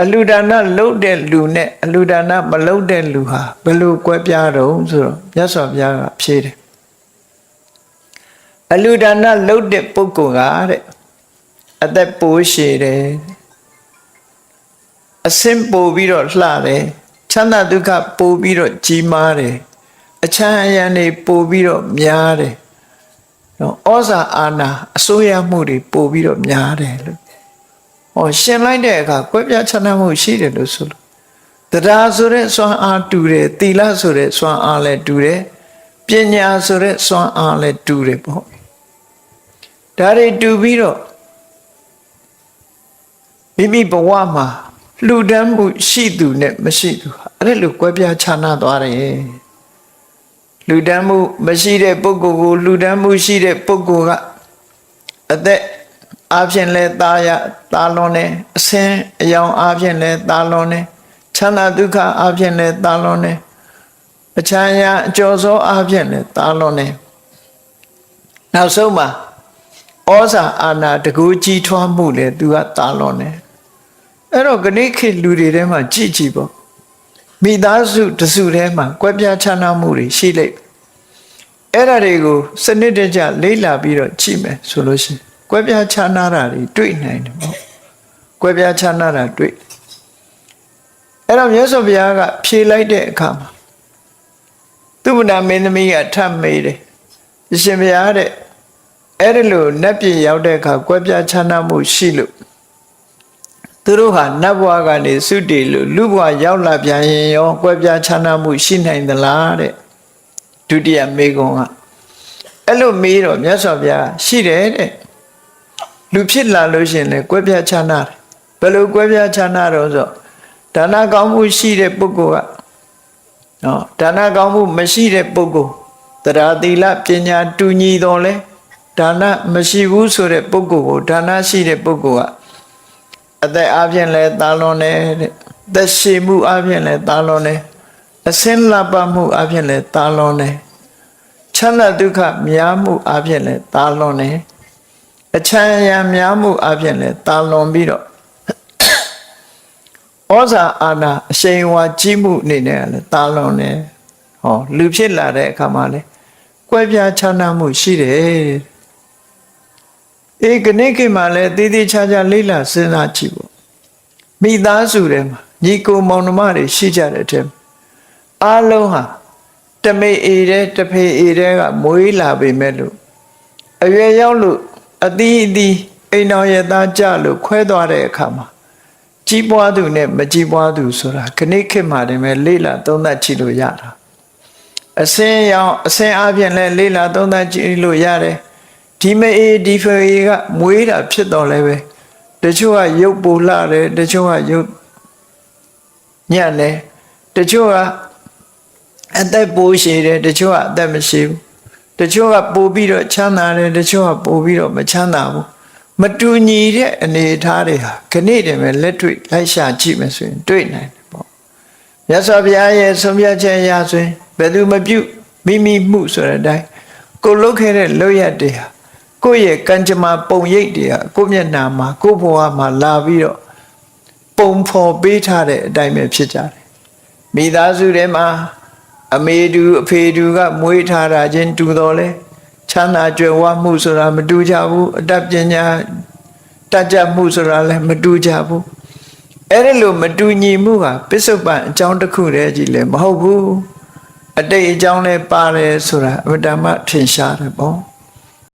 အလူဒါနလုပ်တဲ့လူနဲ့အလူဒါနမလုပ်တဲ့လူဟာဘယ်လိုကွဲပြားတော့ဆိုတော့မြတ်စွာဘုရားကဖြေတယ်အလူဒါနလုပ်တဲ့ပုဂ္ဂိုလ်ကတဲ့အသက်ပိုးရှည်တယ်အစင်ပိုပြီးတော့လှတယ်ချမ်းသာဒုက္ခပိုပြီးတော့ကြီးမားတယ်အချမ်းအယံတွေပိုပြီးတော့များတယ်နော်ဩဇာအာဏာအစိုးရမှုတွေပိုပြီးတော့များတယ်လို့ ဟောရှင်လိုက်တဲ့အခါကွဲပြားခြားနားမှုရှိတယ်လို့ဆိုလို့တရားဆိုတဲ့စွမ်းအားတူတယ်သီလဆိုတဲ့စွမ်းအားလည်းတူတယ်ပညာဆိုတဲ့စွမ်းအားလည်းတူတယ်ပေါ့ဒါတွေတူပြီးတော့မိမိဘဝမှာလှူဒန်းမှုရှိသူနဲ့မရှိသူဟာအဲ့လိုကွဲပြားခြားနားသွားတယ်လှူဒန်းမှုမရှိတဲ့ပုဂ္ဂိုလ်ကိုလှူဒန်းမှုရှိတဲ့ပုဂ္ဂိုလ်ကအသက် အားဖြင့်လဲသားရသားလွန်တယ်အစင်းအယောင်အားဖြင့်လဲသားလွန်တယ်ချမ်းသာဒုက္ခအားဖြင့်လဲသားလွန်တယ်အချမ်းရအကျော်စောအားဖြင့်လဲသားလွန်တယ်နောက်ဆုံးမှာဩဇာအာဏာတကူကြီးထွားမှုလေသူကသားလွန်တယ်အဲ့တော့ခဏခေတ်လူတွေထဲမှာကြည်ကြည်ပေါ့မိသားစုတစုထဲမှာကွဲပြားခြားနားမှုတွေရှိလိမ့်အဲ့ဒါတွေကိုစနစ်တကျလေ့လာပြီးတော့ကြည့်မယ်ဆိုလို့ရှိရင် ကွဲပြားခြားနားတာတွေတွေ့နိုင်တယ်ပေါ့ကွဲပြားခြားနားတာတွေ့အဲ့တော့မြတ်စွာဘုရားကဖြေလိုက်တဲ့အခါမှာသူမနာမင်းသမီးကထပ်မေးတယ်အရှင်ဘုရားတဲ့အဲ့ဒီလိုနတ်ပြည်ရောက်တဲ့အခါကွဲပြားခြားနားမှုရှိလို့သူတို့ဟာနတ်ဘဝကနေသုတေလို့လူဘဝရောက်လာပြန်ရင်ရောကွဲပြားခြားနားမှုရှိနိုင်သလားတဲ့ဒုတိယမေကွန်ကအဲ့လိုမေးတော့မြတ်စွာဘုရားရှိတယ်တဲ့ လူဖြစ်လာလို့ရှိရင်လည်းကွဲပြားခြားနားတယ်ဘယ်လိုကွဲပြားခြားနားတော့ဆိုဒါနကောင်းမှုရှိတဲ့ပုဂ္ဂိုလ်ကနော်ဒါနကောင်းမှုမရှိတဲ့ပုဂ္ဂိုလ်တရားသီလပညာတူညီတော်လဲဒါနမရှိဘူးဆိုတဲ့ပုဂ္ဂိုလ်ကိုဒါနရှိတဲ့ပုဂ္ဂိုလ်ကအသက်အပြင်လဲတာလွန်တယ်တဲ့သက်ရှိမှုအပြင်လဲတာလွန်တယ်အစင်းလပမှုအပြင်လဲတာလွန်တယ်ချမ်းသာဒုက္ခများမှုအပြင်လဲတာလွန်တယ် အချမ်းရံများမှုအပြင်လဲတာလွန်ပြီးတော့ဩဇာအာဏာအရှိန်ဝါကြီးမှုအနေနဲ့လဲတာလွန်တယ်ဟောလူဖြစ်လာတဲ့အခါမှာလဲကွဲပြားခြားနားမှုရှိတယ်အေးခဏခေတ်မှာလဲတည်တည်ချာချာလေးလာစဉ်းစားကြည့်ပေါ့မိသားစုထဲမှာညီကိုမောင်နှမတွေရှိကြတဲ့အထက်အားလုံးဟာတမေအေတဲ့တဖေအေတဲ့ကမွေးလာပေမဲ့လို့အရွယ်ရောက်လို့ အသီးအသီးအိမ်တော်ရဲ့သားကြလို့ခွဲသွားတဲ့အခါမှာကြီးပွားသူနဲ့မကြီးပွားသူဆိုတာခဏခေတ်မှာတည်းပဲလေးလာသုံးသပ်ကြည့်လို့ရတာအစင်းရောင်အစင်းအပြင်လဲလေးလာသုံးသပ်ကြည့်လို့ရတယ်ဒီမအေးဒီဖေကမွေးတာဖြစ်တော့လဲပဲတချို့ကရုပ်ပူလှတယ်တချို့ကရုပ်ညံ့တယ်တချို့ကအသက်ပိုးရှည်တယ်တချို့ကအသက်မရှိဘူး တချို့ကပိုပြီးတော့ချမ်းသာတယ်တချို့ကပိုပြီးတော့မချမ်းသာဘူးမတူညီတဲ့အနေအထားတွေဟာခဏတည်းပဲလက်တွေ့လိုက်ရှာကြည့်မယ်ဆိုရင် တွေ့နိုင်တယ်ပေါ့မြတ်စွာဘုရားရဲ့ဆုံးဖြတ်ချက်အရဆိုရင်ဘယ်သူမပြုမိမိမှုဆိုတဲ့အတိုင်းကိုလုတ်ခဲ့တဲ့လောက်ရတဲ့ဟာကိုယ့်ရဲ့ကံကြမ္မာပုံရိပ်တွေကကိုယ့်မျက်နှာမှာကိုယ့်ဘဝမှာလာပြီးတော့ပုံဖော်ပေးထားတဲ့အတိုင်းပဲဖြစ်ကြတယ်မိသားစုထဲမှာ အမေတူအဖေတူကမွေးထားတာချင်းတူတော်လဲချမ်းသာကြွယ်ဝမှုဆိုတာမတူကြဘူးအတတ်ပညာတတ်ကြမှုဆိုတာလည်းမတူကြဘူးအဲ့ဒီလိုမတူညီမှုကပစ္စုပန်အကြောင်းတစ်ခုတည်းကြီးလည်းမဟုတ်ဘူးအတိတ်အကြောင်းလည်းပါတယ်ဆိုတာအမတ္တမထင်ရှားတယ်ပေါ့